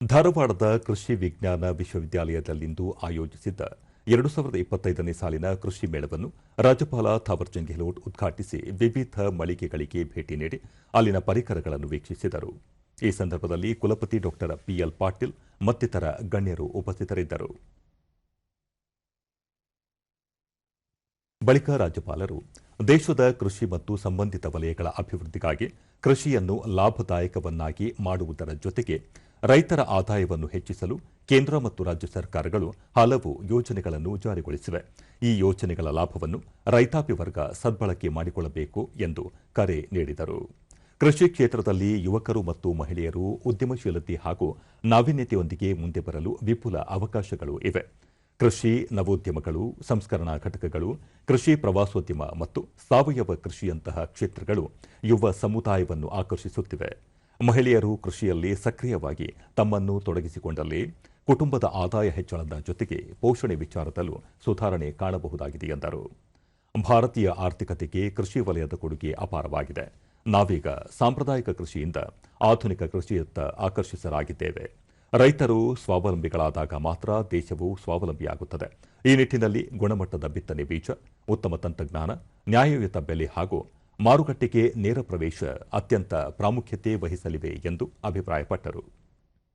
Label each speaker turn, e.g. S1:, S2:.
S1: ಧಾರವಾಡದ ಕೃಷಿ ವಿಜ್ಞಾನ ವಿಶ್ವವಿದ್ಯಾಲಯದಲ್ಲಿಂದು ಆಯೋಜಿಸಿದ್ದ ಎರಡು ಸಾವಿರದ ಇಪ್ಪತ್ತೈದನೇ ಸಾಲಿನ ಕೃಷಿ ಮೇಳವನ್ನು ರಾಜ್ಯಪಾಲ ಥಾವರ್ಚಂದ್ ಗೆಹ್ಲೋಟ್ ಉದ್ಘಾಟಿಸಿ ವಿವಿಧ ಮಳಿಗೆಗಳಿಗೆ ಭೇಟಿ ನೀಡಿ ಅಲ್ಲಿನ ಪರಿಕರಗಳನ್ನು ವೀಕ್ಷಿಸಿದರು. ಈ ಸಂದರ್ಭದಲ್ಲಿ ಕುಲಪತಿ ಡಾಕ್ಟರ್ ಪಿಎಲ್ ಪಾಟೀಲ್ ಮತ್ತಿತರ ಗಣ್ಯರು ಉಪಸ್ಥಿತರಿದ್ದರು. ಬಳಿಕ ರಾಜ್ಯಪಾಲರು ದೇಶದ ಕೃಷಿ ಮತ್ತು ಸಂಬಂಧಿತ ವಲಯಗಳ ಅಭಿವೃದ್ಧಿಗಾಗಿ ಕೃಷಿಯನ್ನು ಲಾಭದಾಯಕವನ್ನಾಗಿ ಮಾಡುವುದರ ಜೊತೆಗೆ ರೈತರ ಆದಾಯವನ್ನು ಹೆಚ್ಚಿಸಲು ಕೇಂದ್ರ ಮತ್ತು ರಾಜ್ಯ ಸರ್ಕಾರಗಳು ಹಲವು ಯೋಜನೆಗಳನ್ನು ಜಾರಿಗೊಳಿಸಿವೆ. ಈ ಯೋಜನೆಗಳ ಲಾಭವನ್ನು ರೈತಾಪಿ ವರ್ಗ ಸದ್ಬಳಕೆ ಮಾಡಿಕೊಳ್ಳಬೇಕು ಎಂದು ಕರೆ ನೀಡಿದರು. ಕೃಷಿ ಕ್ಷೇತ್ರದಲ್ಲಿ ಯುವಕರು ಮತ್ತು ಮಹಿಳೆಯರು ಉದ್ಯಮಶೀಲತೆ ಹಾಗೂ ನಾವೀನ್ಯತೆಯೊಂದಿಗೆ ಮುಂದೆ ಬರಲು ವಿಪುಲ ಅವಕಾಶಗಳು ಇವೆ. ಕೃಷಿ, ನವೋದ್ಯಮಗಳು, ಸಂಸ್ಕರಣಾ ಘಟಕಗಳು, ಕೃಷಿ ಪ್ರವಾಸೋದ್ಯಮ ಮತ್ತು ಸಾವಯವ ಕೃಷಿಯಂತಹ ಕ್ಷೇತ್ರಗಳು ಯುವ ಸಮುದಾಯವನ್ನು ಆಕರ್ಷಿಸುತ್ತಿವೆ. ಮಹಿಳೆಯರು ಕೃಷಿಯಲ್ಲಿ ಸಕ್ರಿಯವಾಗಿ ತಮ್ಮನ್ನು ತೊಡಗಿಸಿಕೊಂಡಲ್ಲಿ ಕುಟುಂಬದ ಆದಾಯ ಹೆಚ್ಚಳದ ಜೊತೆಗೆ ಪೋಷಣೆ ವಿಚಾರದಲ್ಲೂ ಸುಧಾರಣೆ ಕಾಣಬಹುದಾಗಿದೆ ಎಂದರು. ಭಾರತೀಯ ಆರ್ಥಿಕತೆಗೆ ಕೃಷಿ ವಲಯದ ಕೊಡುಗೆ ಅಪಾರವಾಗಿದೆ. ನಾವೀಗ ಸಾಂಪ್ರದಾಯಿಕ ಕೃಷಿಯಿಂದ ಆಧುನಿಕ ಕೃಷಿಯತ್ತ ಆಕರ್ಷಿಸಲಾಗಿದ್ದೇವೆ ರೈತರು ಸ್ವಾವಲಂಬಿಗಳಾದಾಗ ಮಾತ್ರ ದೇಶವು ಸ್ವಾವಲಂಬಿಯಾಗುತ್ತದೆ. ಈ ನಿಟ್ಟಿನಲ್ಲಿ ಗುಣಮಟ್ಟದ ಬಿತ್ತನೆ ಬೀಜ, ಉತ್ತಮ ತಂತ್ರಜ್ಞಾನ, ನ್ಯಾಯಯುತ ಬೆಲೆ ಹಾಗೂ ಮಾರುಕಟ್ಟೆಗೆ ನೇರ ಪ್ರವೇಶ ಅತ್ಯಂತ ಪ್ರಾಮುಖ್ಯತೆ ವಹಿಸಲಿವೆ ಎಂದು ಅಭಿಪ್ರಾಯಪಟ್ಟರು.